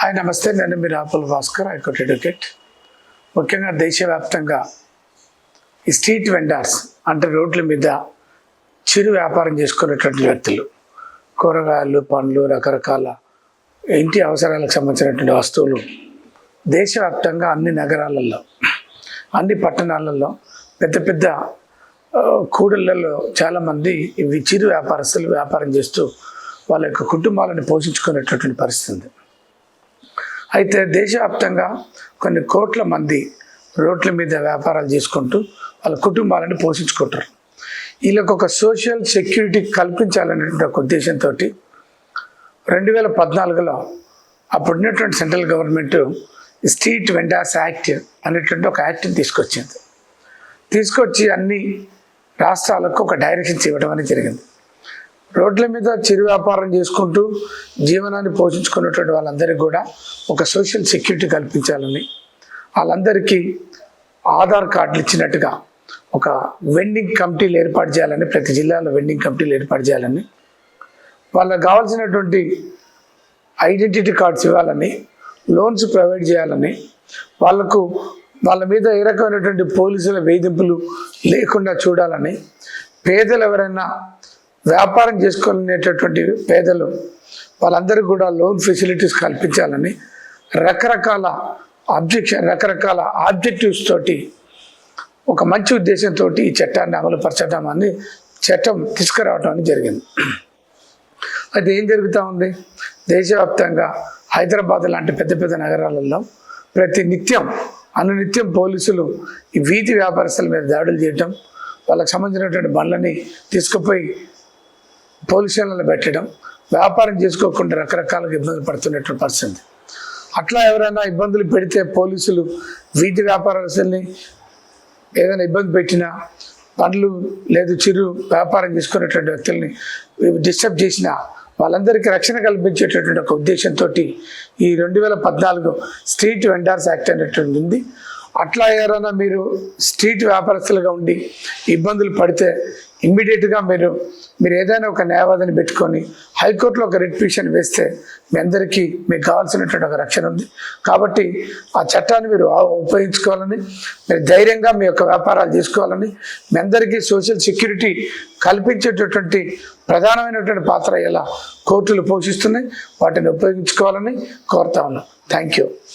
Hi నమస్తే. నేను మీ Rapul Bhaskar. High court advocate ముఖ్యంగా దేశవ్యాప్తంగా ఈ స్ట్రీట్ వెండర్స్ అంటే రోడ్ల మీద చిరు వ్యాపారం చేసుకునేటువంటి వ్యక్తులు. కూరగాయలు పండ్లు రకరకాల ఇంటి అవసరాలకు సంబంధించినటువంటి వస్తువులు దేశవ్యాప్తంగా అన్ని నగరాలలో అన్ని పట్టణాలలో పెద్ద పెద్ద కూడళ్ళలో కూడళ్ళలో చాలామంది ఇవి చిరు వ్యాపారస్తులు వ్యాపారం చేస్తూ వాళ్ళ యొక్క కుటుంబాలను పోషించుకునేటటువంటి పరిస్థితి ఉంది. అయితే దేశవ్యాప్తంగా కొన్ని కోట్ల మంది రోడ్ల మీద వ్యాపారాలు చేసుకుంటూ వాళ్ళ కుటుంబాలను పోషించుకుంటారు. వీళ్ళకి ఒక సోషల్ సెక్యూరిటీ కల్పించాలనేటువంటి ఒక ఉద్దేశంతో రెండు వేల పద్నాలుగులో అప్పుడున్నటువంటి central government street vendors act అనేటువంటి ఒక యాక్ట్ని తీసుకొచ్చింది. తీసుకొచ్చి అన్ని రాష్ట్రాలకు ఒక డైరెక్షన్స్ ఇవ్వడం అనేది జరిగింది. రోడ్ల మీద చిరు వ్యాపారం చేసుకుంటూ జీవనాన్ని పోషించుకున్నటువంటి వాళ్ళందరికీ కూడా ఒక సోషల్ సెక్యూరిటీ కల్పించాలని వాళ్ళందరికీ ఆధార్ కార్డులు ఇచ్చినట్టుగా ఒక వెండింగ్ కమిటీలు ఏర్పాటు చేయాలని ప్రతి జిల్లాలో వెండింగ్ కమిటీలు ఏర్పాటు చేయాలని వాళ్ళకు కావాల్సినటువంటి ఐడెంటిటీ కార్డ్స్ ఇవ్వాలని లోన్స్ ప్రొవైడ్ చేయాలని వాళ్ళకు వాళ్ళ మీద ఏ రకమైనటువంటి పోలీసుల వేధింపులు లేకుండా చూడాలని పేదలు ఎవరైనా వ్యాపారం చేసుకునేటటువంటి పేదలు వాళ్ళందరికీ కూడా లోన్ ఫెసిలిటీస్ కల్పించాలని రకరకాల అబ్జెక్షన్ రకరకాల ఆబ్జెక్టివ్స్ తోటి ఒక మంచి ఉద్దేశంతో ఈ చట్టాన్ని అమలుపరచడం అని చట్టం తీసుకురావడం అని జరిగింది. అయితే ఏం జరుగుతూ ఉంది? దేశవ్యాప్తంగా హైదరాబాద్ లాంటి పెద్ద పెద్ద నగరాలలో ప్రతి నిత్యం అనునిత్యం పోలీసులు ఈ వీధి వ్యాపారస్తుల మీద దాడులు చేయటం వాళ్ళకి సంబంధించినటువంటి బండ్లని తీసుకుపోయి పోలీస్ పెట్టడం వ్యాపారం చేసుకోకుండా రకరకాలుగా ఇబ్బందులు పడుతున్నటువంటి పరిస్థితి. అట్లా ఎవరైనా ఇబ్బందులు పెడితే పోలీసులు వీధి వ్యాపారస్తుల్ని ఏదైనా ఇబ్బంది పెట్టినా పండ్లు లేదు చిరు వ్యాపారం చేసుకునేటువంటి వ్యక్తుల్ని డిస్టర్బ్ చేసినా వాళ్ళందరికీ రక్షణ కల్పించేటటువంటి ఒక ఉద్దేశంతో ఈ రెండు వేల పద్నాలుగు స్ట్రీట్ వెండార్స్ యాక్ట్ అనేటువంటి ఉంది. అట్లా ఎవరైనా మీరు స్ట్రీట్ వ్యాపారస్తులుగా ఉండి ఇబ్బందులు పడితే ఇమ్మీడియట్గా మీరు మీరు ఏదైనా ఒక న్యాయవాదిని పెట్టుకొని హైకోర్టులో ఒక రిట్ పిటిషన్ వేస్తే మీ అందరికీ మీకు కావాల్సినటువంటి ఒక రక్షణ ఉంది. కాబట్టి ఆ చట్టాన్ని మీరు ఉపయోగించుకోవాలని మీరు ధైర్యంగా మీ యొక్క వ్యాపారాలు చేసుకోవాలని మీ అందరికీ సోషల్ సెక్యూరిటీ కల్పించేటటువంటి ప్రధానమైనటువంటి పాత్ర ఎలా కోర్టులు పోషిస్తున్నాయి వాటిని ఉపయోగించుకోవాలని కోరుతా ఉన్నాం. Thank you.